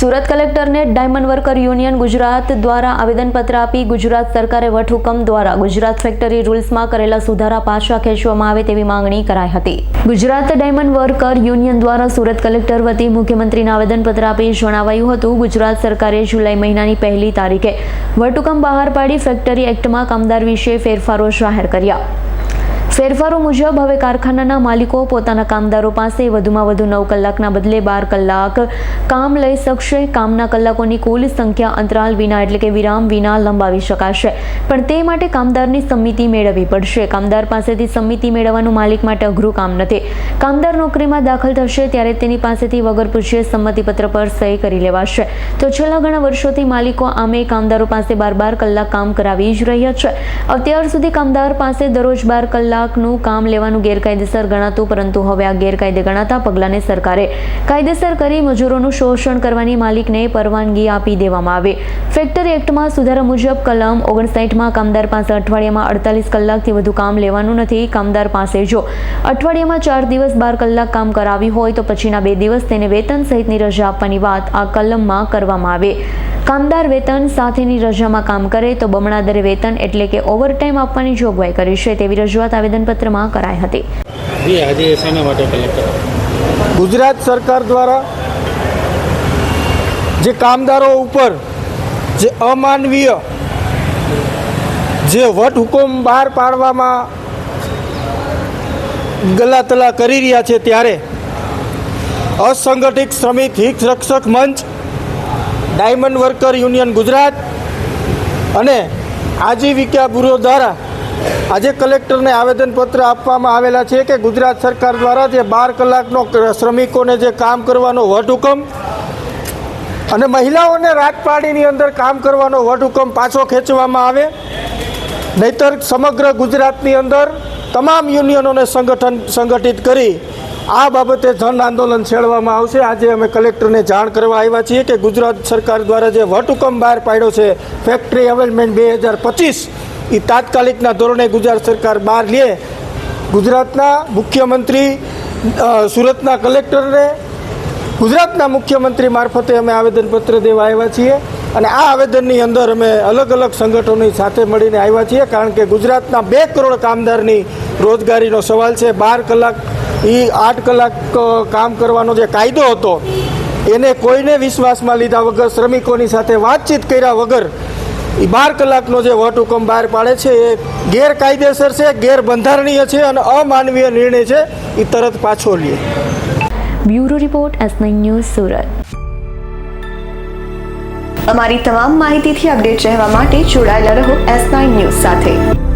સુરત કલેક્ટરને diamond worker union Gujarat દ્વારા આવેદનપત્ર આપી ગુજરાત સરકારે વટહુકમ દ્વારા ગુજરાત ફેક્ટરી રૂલ્સમાં કરેલા સુધારા પાછા ખેંચવામાં આવે તેવી માંગણી કરાઈ હતી. ગુજરાત ડાયમંડ વર્કર યુનિયન દ્વારા સુરત કલેક્ટર વતી મુખ્યમંત્રીને આવેદનપત્ર આપી જણાવાયું હતું, ગુજરાત સરકારે જુલાઈ મહિનાની પહેલી તારીખે વટહુકમ બહાર પાડી ફેક્ટરી એક્ટમાં કામદાર વિશે ફેરફારો જાહેર કર્યા. ફેરફારો મુજબ હવે કારખાનાના માલિકો પોતાના કામદારો પાસે વધુમાં વધુ નવ કલાકના બદલે બાર કલાક કામ લઈ શકશે. કામના કલાકોની કુલ સંખ્યા અંતરાલ વિના એટલે કે વિરામ વિના લંબાવી શકાશે. પણ તે માટે કામદારની સંમતિ મેળવવી પડશે. કામદાર પાસેથી સંમતિ મેળવવાનું માલિક માટે અઘરું કામ નથી. કામદાર નોકરીમાં દાખલ થશે ત્યારે તેની પાસેથી વગર પૂછ્યે સંમતિપત્ર પર સહી કરી લેવાશે. તો છેલ્લા ઘણા વર્ષોથી માલિકો આમે કામદારો પાસે બાર બાર કલાક કામ કરાવી જ રહ્યા છે. અત્યાર સુધી કામદાર પાસે દરરોજ બાર કલાકનું કામ લેવાનું ગેરકાયદેસર ગણાતું, પરંતુ હવે આ ગેરકાયદે ગણાતા પગલાંને સરકારે કાયદેસર કરી મજૂરોનું શોષણ કરવાની માલિકને પરવાનગી આપી દેવામાં આવી. ફેક્ટરી એક્ટમાં સુધારા મુજબ કલમ ઓગણસાઠમાં કામદાર પાસે અઠવાડિયામાં અડતાલીસ કલાકથી વધુ કામ લેવાનું નથી. કામદાર પાસે જો અઠવાડિયામાં ચાર દિવસ બાર કલાક કામ કરાવી હોય તો પછીના બે દિવસ તેને વેતન સહિતની રજા આપવાની વાત આ કલમમાં કરવામાં આવે. કામદાર વેતન સાથેની રજામાં કામ કરે તો બમણા દરે વેતન એટલે કે ઓવરટાઈમ આપવાની જોગવાઈ કરી છે તેવી રજૂઆત આવેદનપત્રમાં કરાઈ હતી. જી આજે શાના માટે કલેક્ટર ગુજરાત સરકાર દ્વારા જે કામદારો ઉપર જે અમાનવીય જે વટ હુકમ બહાર પાડવામાં ગલાતલા કરી રહ્યા છે ત્યારે અસંગઠિત શ્રમિક હિત રક્ષક મંચ ડાયમંડ વર્કર યુનિયન ગુજરાત અને આજીવિકા બ્યુરો દ્વારા આજે કલેક્ટરને આવેદનપત્ર આપવામાં આવેલા છે કે ગુજરાત સરકાર દ્વારા જે બાર કલાકનો શ્રમિકોને જે કામ કરવાનો વટહુકમ અને મહિલાઓને રાજપાડીની અંદર કામ કરવાનો વટહુકમ પાછો ખેંચવામાં આવે, નહીતર સમગ્ર ગુજરાતની અંદર તમામ યુનિયનોને સંગઠન સંગઠિત કરી આ બાબતે જન આંદોલન છેડવામાં આવશે. આજે અમે કલેક્ટરને જાણ કરવા આવ્યા છીએ કે ગુજરાત સરકાર દ્વારા જે વટહુકમ બહાર પાડ્યો છે, ફેક્ટરી અવેલમેન્ટ બે હજાર પચીસ એ તાત્કાલિકના ધોરણે ગુજરાત સરકાર બહાર લે. ગુજરાતના મુખ્યમંત્રી સુરતના કલેક્ટરને, ગુજરાતના મુખ્યમંત્રી મારફતે અમે આવેદનપત્ર દેવા આવ્યા છીએ અને આ આવેદનની અંદર અમે અલગ અલગ સંગઠનોની સાથે મળીને આવ્યા છીએ કારણ કે ગુજરાતના બે કરોડ કામદારની રોજગારીનો સવાલ છે. બાર કલાક એ આઠ કલાક કામ કરવાનો જે કાયદો હતો, એને કોઈને વિશ્વાસમાં લીધા વગર, શ્રમિકોની સાથે વાતચીત કર્યા વગર એ બાર કલાકનો જે વટહુકમ બહાર પાડે છે, એ ગેરકાયદેસર છે, ગેરબંધારણીય છે અને અમાનવીય નિર્ણય છે, એ તરત પાછો લે. Bureau report S news Surat. અમારી તમામ માહિતીથી અપડેટ રહેવા માટે જોડાયેલા રહો એસ ન્યૂઝ સાથે.